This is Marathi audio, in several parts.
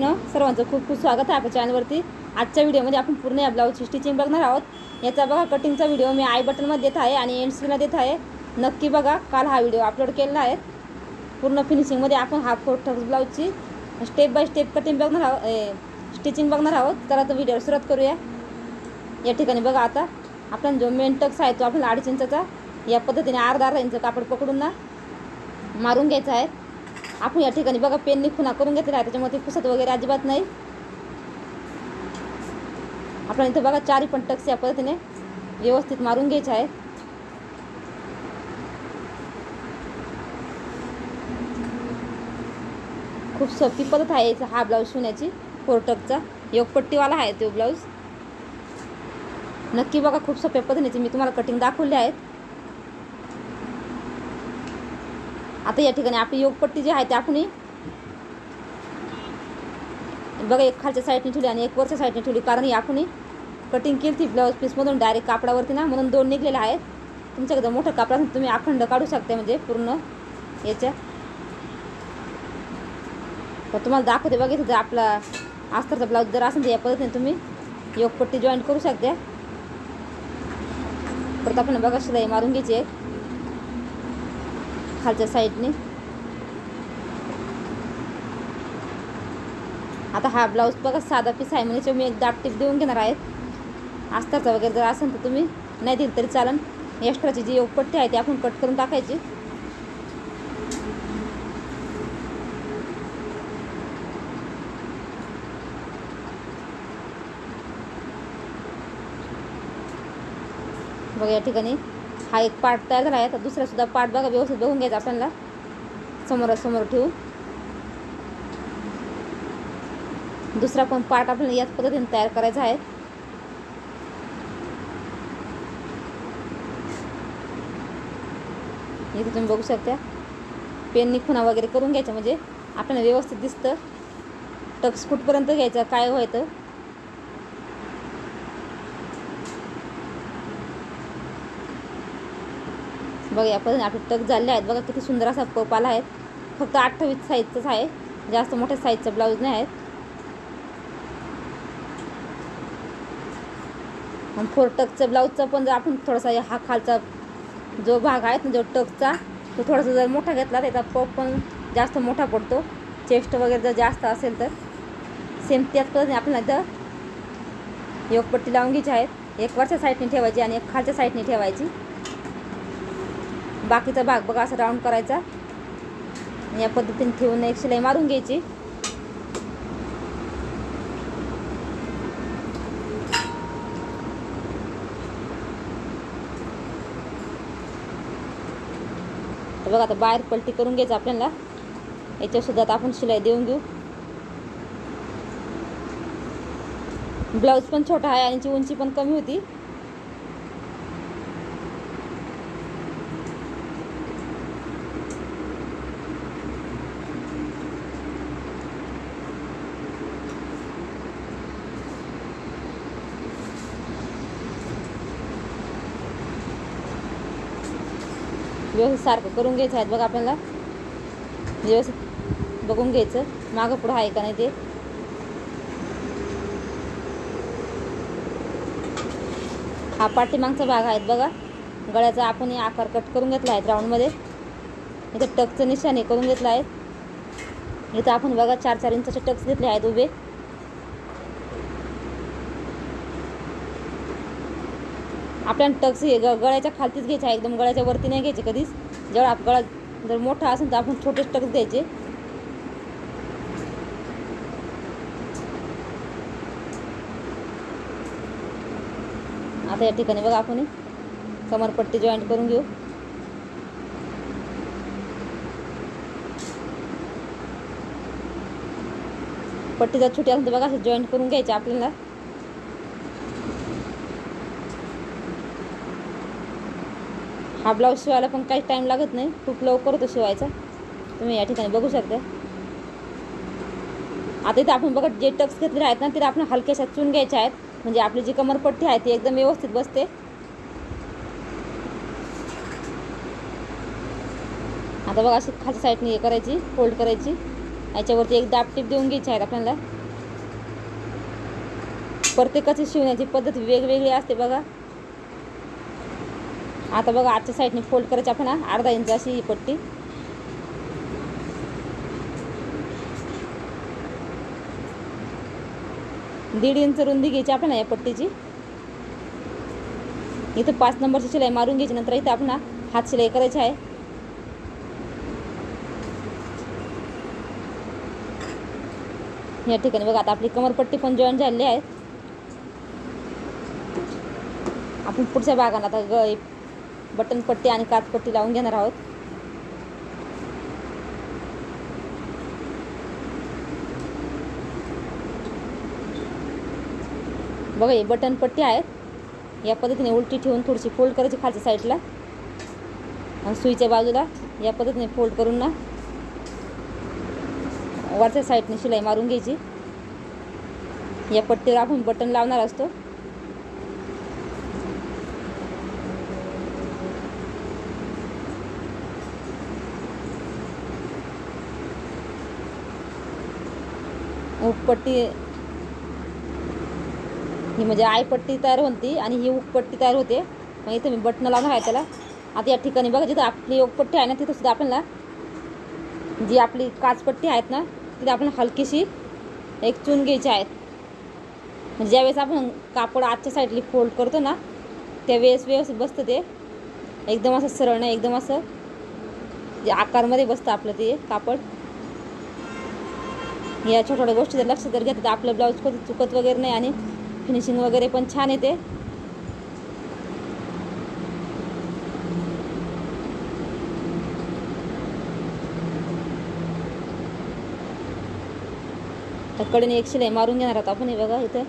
न? सर्वांचं खूप खूप स्वागत आहे आपल्या चॅनलवरती आजच्या व्हिडिओमध्ये आपण पूर्ण या ब्लाऊजची स्टिचिंग बघणार आहोत. याचा बघा कटिंगचा व्हिडिओ मी आय बटनमध्ये देत आहे आणि एंड स्क्रीनला देत आहे. नक्की बघा काल हा व्हिडिओ अपलोड केलेला आहे. पूर्ण फिनिशिंगमध्ये आपण हाफ फोर ठक्स ब्लाऊजची स्टेप बाय स्टेप कटिंग बघणार आहोत स्टिचिंग बघणार आहोत. तर आता व्हिडिओ सुरुवात करूया. या ठिकाणी बघा आता. आपण जो मेन टक्स आहे तो आपल्याला अडीच इंचाचा. या पद्धतीने अर्धा अर्धा इंच कापड पकडून ना मारून घ्यायचा आहे. आपण या ठिकाणी बघा पेनने खुना करून घेतलेला आहे. त्याच्यामध्ये ते पुसत वगैरे अजिबात नाही. आपण इथं बघा चारी पण टक्स या पद्धतीने व्यवस्थित मारून घ्यायचे आहेत. खूप सोपी पद्धत आहे हा ब्लाऊज शिवण्याची फोर टकचा योगपट्टीवाला आहे तो ब्लाऊज. नक्की बघा खूप सोप्या पद्धतीने मी तुम्हाला कटिंग दाखवले आहेत. आता या ठिकाणी आपली योगपट्टी जी आहे ते आपण बघा एक खालच्या साईडने ठेवली आणि एक वरच्या साईडने ठेवली. कारण ही आपण कटिंग केली ती ब्लाऊज पीसमधून डायरेक्ट कापडावरती ना म्हणून दोन निघलेले आहेत. तुमच्याकडे मोठं कापड असेल तुम्ही अखंड काढू शकता म्हणजे पूर्ण याच्या. तर तुम्हाला दाखवते बघितलं जर आपला अस्तरचा ब्लाऊज जर असेल तर या पद्धतीने तुम्ही योगपट्टी जॉईन करू शकता परत आपण बघा शिलाई मारून घ्यायची आहे. खालच्या साईडने. आता हा ब्लाऊज बघा साधा पीस आहे म्हणजे मी एक दाब टिप देऊन घेणार आहेत आस्ताचा वगैरे जर असेल तर तुम्ही नाही दिली तरी चालेल एक्स्ट्राची जी पट्टी आहे ती आपण कट करून टाकायची. बघा या ठिकाणी. हा एक पार्ट तयार झाला आहे. तर दुसरासुद्धा पार्ट बघा व्यवस्थित बघून घ्यायचा आपल्याला. समोरासमोर ठेवून दुसरा पण पार्ट आपल्याला याच पद्धतीने तयार करायचा आहे. इथे तुम्ही बघू शकता. पेननी खुणा वगैरे करून घ्यायचा म्हणजे आपल्याला व्यवस्थित दिसतं. टक्स कुठपर्यंत घ्यायचं काय व्हायचं. बघा यापर्यंत पद्धतीने आपले टक झाले आहेत. बघा किती सुंदर असा पप आला आहे. फक्त अठ्ठावीस साईजचाच आहे. जास्त मोठ्या साईजचा ब्लाऊज नाही आहेत. फोर टकचं ब्लाऊजचा पण जर आपण थोडासा हा खालचा जो भाग आहे ना जो टकचा तो थोडासा जर मोठा घेतला त्याचा पप पण जास्त मोठा पडतो. चेस्ट वगैरे जर जास्त असेल तर. सेम त्याच पद्धतीने आपल्याला इथं योगपट्टी लावून घ्यायची आहेत एक वरच्या साईडने ठेवायची आणि एक खालच्या साईडने ठेवायची. बाकीचा भाग बघा असा राऊंड करायचा. या पद्धतीने ठेवून एक शिलाई मारून घ्यायची. तर बघा आता बाहेर पलटी करून घ्यायचं आपल्याला. याच्यासुद्धा आता आपण शिलाई देऊन घेऊ. ब्लाऊज पण छोटा आहे आणि याची उंची पण कमी होती. व्यवस्थित सारखं करून घ्यायचं आहेत बघा आपल्याला. व्यवस्थित बघून घ्यायचं. मागं पुढं आहे का नाही ते? हा पाठीमागचा भाग आहेत बघा. गळ्याचा आपण आकार कट करून घेतला आहे राऊंडमध्ये इथं टकचं निशाणे करून घेतलं आहे. इथं आपण बघा चार चार इंचाचे टक्स घेतले आहेत उभे. आपल्याला टक्स हे ग गळ्याच्या खालतीच घ्यायचा आहे. एकदम गळ्याच्या वरती नाही घ्यायचे कधीच. जेव्हा आप गळा जर मोठा असेल तर आपण छोटेच टक्स द्यायचे. आता या ठिकाणी बघा आपण कमरपट्टी जॉईंट करून घेऊ. पट्टी जर छोटी असेल तर बघा असं जॉईंट करून घ्यायचे आपल्याला. हा ब्लाऊज शिवायला पण काही टाईम लागत नाही. खूप लवकर होतो शिवायचा. तुम्ही या ठिकाणी बघू शकता. आता इथं आपण बघा जे टक्स घेतलेले आहेत ना तिथे आपण हलक्याशा चून घ्यायच्या आहेत. म्हणजे आपली जी कमरपट्टी आहे ती एकदम व्यवस्थित बसते. आता बघा अशी खालच्या साईडने हे करायची फोल्ड करायची. याच्यावरती एक दाबटीप देऊन घ्यायची आहेत आपल्याला. प्रत्येकाची शिवण्याची पद्धत वेगवेगळी असते बघा. आता बघा आजच्या साईडने फोल्ड करायची आपण अर्धा इंच अशी ही पट्टी. दीड इंच रुंदी घ्यायची आपण या पट्टीची. इथं पाच नंबरची शिलाई मारून घ्यायची नंतर इथं आपण हात शिलाई करायची आहे. या ठिकाणी बघा आता आपली कमरपट्टी पण जॉईन झालेली आहे. आपण पुढच्या भागाला आता ग बटन पट्टी आणि काचपट्टी लावून घेणार आहोत. बघा हे बटन पट्टी आहेत. या पद्धतीने उलटी ठेवून थोडीशी फोल्ड करायची खालच्या साईडला. आणि सुईच्या बाजूला या पद्धतीने फोल्ड करून ना वरच्या साईडने शिलाई मारून घ्यायची. या पट्टीवर आपण बटन लावणार असतो. उपपट्टी ही म्हणजे आयपट्टी तयार होती आणि ही उपपट्टी तयार होते. मग इथं मी बटणं लावणार आहे त्याला. आता या ठिकाणी बघा जिथं आपली उकपट्टी आहे ना तिथं सुद्धा आपल्याला जी आपली काचपट्टी आहेत ना तिथे आपण हलकीशी एक चून घ्यायची आहेत म्हणजे ज्यावेळेस आपण कापड आजच्या साईडली फोल्ड करतो ना त्यावेळेस व्यवस्थित बसतं ते. एकदम असं सरळ नाही एकदम असं जे आकारमध्ये बसतं आपलं ते कापड. या छोट्या छोट्या गोष्टी जर लक्ष जर घेतलं तर आपलं ब्लाऊज कधी चुकत वगैरे नाही आणि फिनिशिंग वगैरे पण छान येते. तर कडेने एक शिलाई मारून घेणार आहोत आपण हे बघा इथं.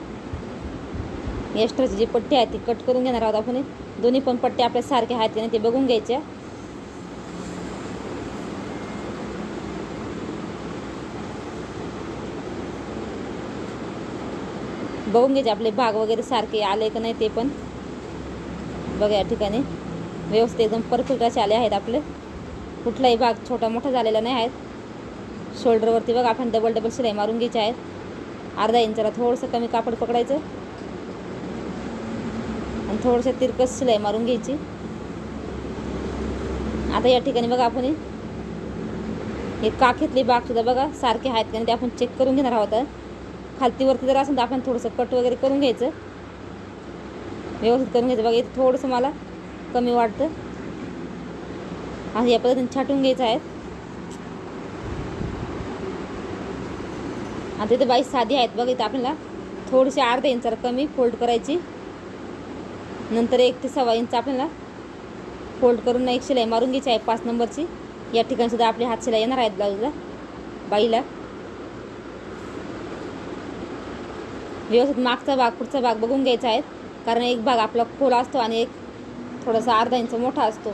एक्स्ट्राची जी पट्टी आहे ती कट करून घेणार आहोत आपण दोन्ही पण पट्ट्या आपल्या सारख्या आहेत की नाही ते बघून घ्यायच्या बघून घ्यायचे आपले भाग वगैरे सारखे आले का नाही ते पण. बघा या ठिकाणी. व्यवस्थित एकदम परफेक्ट असे आले आहेत आपले. कुठलाही भाग छोटा मोठा झालेला नाही आहेत. शोल्डरवरती बघा आपण डबल डबल शिलाई मारून घ्यायचे आहेत. अर्धा इंचाला थोडंसं कमी कापड पकडायचं. आणि थोडंसं तिरकस शिलाई मारून घ्यायची. आता या ठिकाणी बघा आपण हे- काखेतली बागसुद्धा बाग सुद्धा बघा सारखे आहेत का नाही ते आपण चेक करून घेणार आहोत. खालतीवरती जर असेल तर आपण थोडंसं कट वगैरे करून घ्यायचं. व्यवस्थित करून घ्यायचं. बघा इथं थोडंसं मला कमी वाटतं आणि या पद्धतीने छाटून घ्यायचं आहे. आता इथे बाई साधी आहेत. बघा इथं आपल्याला थोडीशी अर्धा इंचाला कमी फोल्ड करायची. नंतर एक ते सव्वा इंच आपल्याला फोल्ड करून एक शिलाई मारून घ्यायची आहे पाच नंबरची या ठिकाणी सुद्धा आपले हात शिलाई येणार आहेत ब्लाऊजला बाईला. व्यवस्थित मागचा भाग पुढचा भाग बघून घ्यायचा आहे. कारण एक भाग आपला खोल असतो आणि एक थोडासा अर्धा इंच मोठा असतो.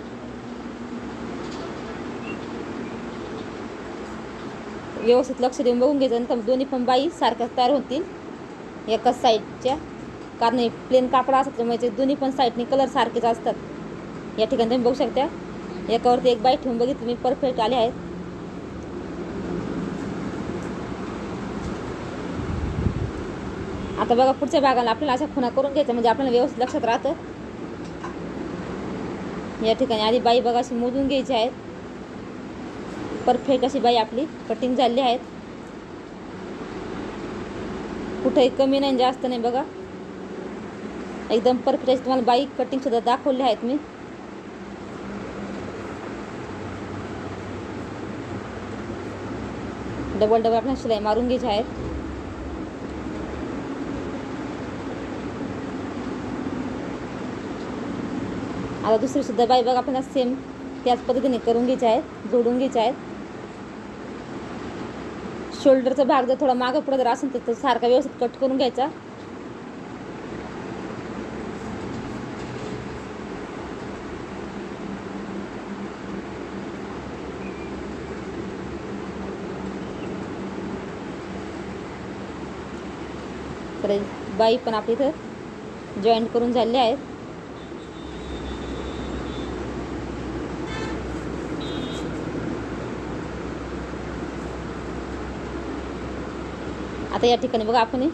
व्यवस्थित लक्ष देऊन बघून घ्यायचं. नंतर दोन्ही पण बाई सारख्याच तयार होतील. एकाच साईडच्या कारण हे प्लेन कापड असल्यामुळे ते दोन्ही पण साईडने कलर सारखेच असतात. या ठिकाणी तुम्ही बघू शकता. एकावरती एक बाई ठेवून बघितली. मी परफेक्ट आले आहेत. आता बघा पुढच्या भागाला आपल्याला अशा खुणा करून घ्यायचं म्हणजे आपल्याला व्यवस्थित लक्षात राहतं. या ठिकाणी आधी बाई बघा अशी मोजून घ्यायची आहेत. परफेक्ट अशी बाई आपली कटिंग झाली आहेत. कुठंही कमी नाही जास्त नाही बघा. एकदम परफेक्ट अशी तुम्हाला बाई कटिंग सुद्धा दाखवली आहेत मी. डबल डबल आपल्याला शिलाई मारून घ्यायची आहेत. आता दुसरीसुद्धा बाई बघा आपल्याला सेम त्याच पद्धतीने करून घ्यायचे आहेत जोडून घ्यायचे आहेत. शोल्डरचा भाग जर थोडा मागं पुढं जर असेल तर सारखा व्यवस्थित कट करून घ्यायचा. तर बाई पण आपली इथं जॉईंट करून झाले आहेत. आता या ठिकाणी बघा आपण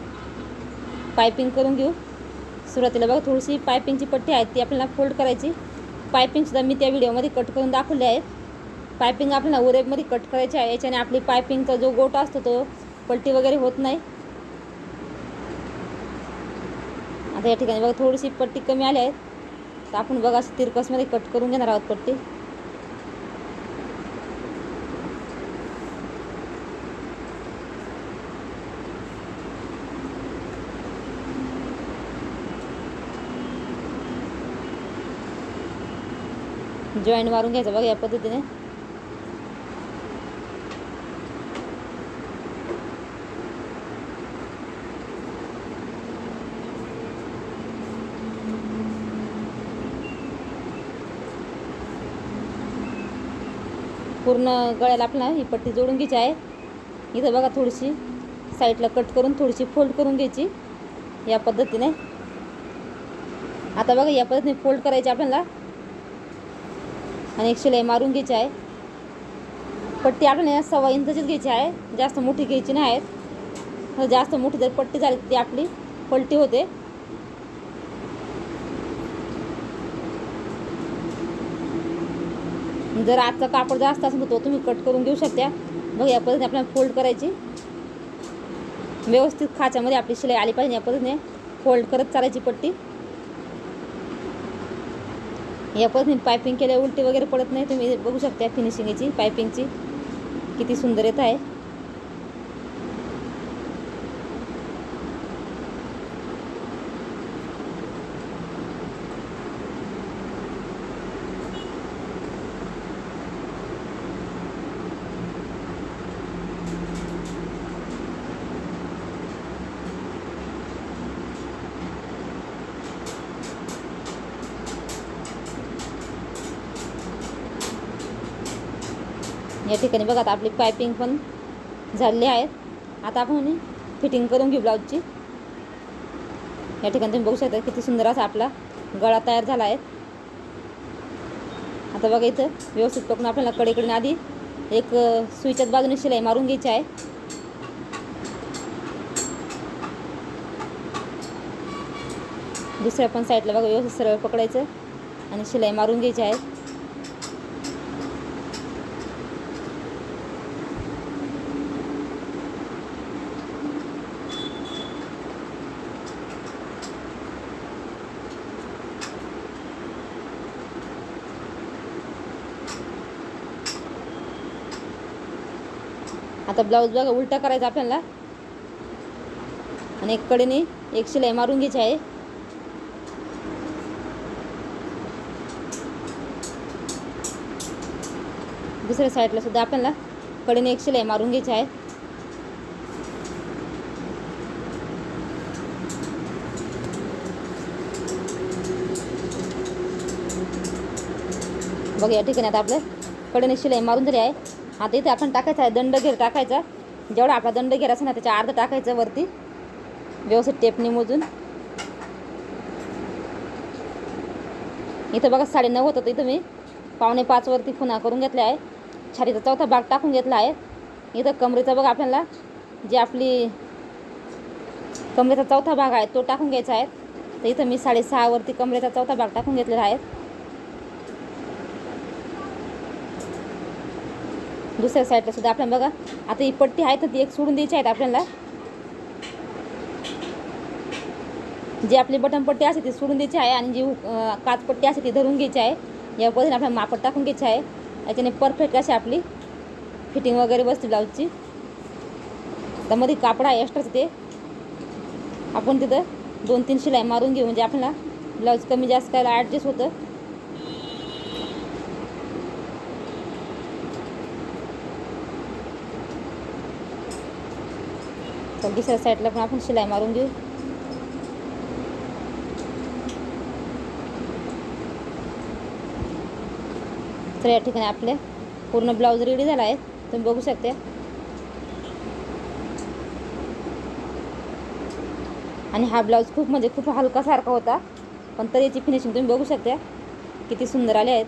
पायपिंग करून घेऊ. सुरुवातीला बघा थोडीशी पायपिंगची पट्टी आहे ती आपल्याला फोल्ड करायची. पायपिंगसुद्धा मी त्या व्हिडिओमध्ये कट करून दाखवले आहे पायपिंग आपल्याला उरेबमध्ये कट करायची आहे याच्याने आपली पायपिंगचा जो गोटा असतो तो पलटी वगैरे होत नाही. आता या ठिकाणी बघा थोडीशी पट्टी कमी आली आहे तर आपण बघा असं तिरकसमध्ये कट करून घेणार आहोत पट्टी. जॉईंट मारून घ्यायचं बघा या पद्धतीने. पूर्ण गळ्याला आपला ही पट्टी जोडून घ्यायची आहे. इथं बघा थोडीशी साईडला कट करून थोडीशी फोल्ड करून घ्यायची या पद्धतीने. आता बघा या पद्धतीने फोल्ड करायची आपल्याला. आणि एक शिलाई मारून घ्यायची आहे. पट्टी आपल्याला सव्वा इंचाचीच घ्यायची आहे. जास्त मोठी घ्यायची नाही आहेत. जास्त मोठी जर पट्टी झाली ती आपली पलटी होते. जर आजचा कापड जास्त असेल तर तो तुम्ही कट करून घेऊ शकता. मग या पद्धतीने आपल्याला फोल्ड करायची. व्यवस्थित खाच्यामध्ये आपली शिलाई आली पाहिजे या पद्धतीने. फोल्ड करत चालायची पट्टी. या पद्धतीने पायपिंग केल्या उलटी वगैरे पडत नाही. तुम्ही बघू शकता फिनिशिंगची पायपिंगची किती सुंदर येत आहे. या ठिकाणी बघा आता आपली पायपिंग पण झालेली आहेत. आता आपण फिटिंग करून घेऊ ब्लाऊजची या ठिकाणी तुम्ही बघू शकता किती सुंदर असा आपला गळा तयार झाला आहे. आता बघा इथं व्यवस्थित पकडून आपल्याला कडेकडून आधी एक सुईच्यात बाजूने शिलाई मारून घ्यायची आहे. दुसऱ्या पण साईडला बघा व्यवस्थित सरळ पकडायचं आणि शिलाई मारून घ्यायची आहे. आता ब्लाऊज बघा उलटा करायचा आपल्याला. आणि एक कडेने एक शिलाई मारून घ्यायची आहे. दुसऱ्या साईडला सुद्धा आपल्याला कडेने एक शिलाई मारून घ्यायची आहे. बघा या ठिकाणी आता आपल्या कडेने शिलाई मारून तरी आहे. आता इथे आपण टाकायचं आहे दंड घेर टाकायचा. जेवढा आपला दंड घेर असेल ना त्याच्या अर्ध टाकायचं वरती. व्यवस्थित टेपने मोजून इथं बघा साडे नऊ होतं इथं मी. पावणे पाचवरती पुन्हा करून घेतले आहे. छारीचा चौथा भाग टाकून घेतला आहे. इथं कमरेचा बघा आपल्याला जी आपली कमरेचा चौथा भाग आहे तो टाकून घ्यायचा आहे. तर इथं मी साडेसहावरती कमरेचा चौथा भाग टाकून घेतलेला आहे. दुसऱ्या साईडला सुद्धा. आपल्याला बघा आता ही पट्टी आहे तर ती एक सोडून द्यायची आहेत आपल्याला. जी आपली बटन पट्टी असते ती सोडून द्यायची आहे आणि जी काच काचपट्टी असते ती धरून घ्यायची आहे. या पद्धतीने आपल्याला मापट टाकून घ्यायची आहे. याच्याने परफेक्ट अशी आपली फिटिंग वगैरे बसते ब्लाऊजची तर मध्ये कापड आहे एक्स्ट्राचं ते. आपण तिथं दोन तीन शिलाई मारून घेऊ. म्हणजे आपल्याला ब्लाऊज कमी जास्त करायला ॲडजस्ट होतं. तर दुसऱ्या साईडला पण आपण शिलाई मारून घेऊ तर या ठिकाणी आपले पूर्ण ब्लाऊज रेडी झाला आहे. तुम्ही बघू शकते. आणि हा ब्लाऊज खूप म्हणजे खूप हलकासारखा होता. पण तर याची फिनिशिंग तुम्ही बघू शकता. किती सुंदर आले आहेत.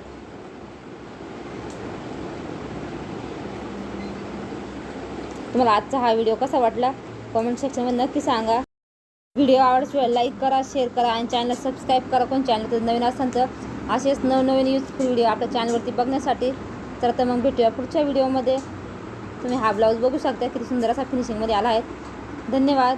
तुम्हाला आजचा हा व्हिडिओ कसा वाटला? कॉमेंट सेक्शनमध्ये नक्की सांगा. व्हिडिओ आवडल्याशिवाय लाईक करा शेअर करा आणि चॅनलला सबस्क्राईब करा. कोण चॅनल तर नवीन असाल तर असेच नवनवीन यूजफुल व्हिडिओ आपल्या चॅनलवरती बघण्यासाठी. तर आता मग भेटूया पुढच्या व्हिडिओमध्ये तुम्ही हा ब्लाऊज बघू शकता किती सुंदर असा फिनिशिंगमध्ये आला आहे. धन्यवाद.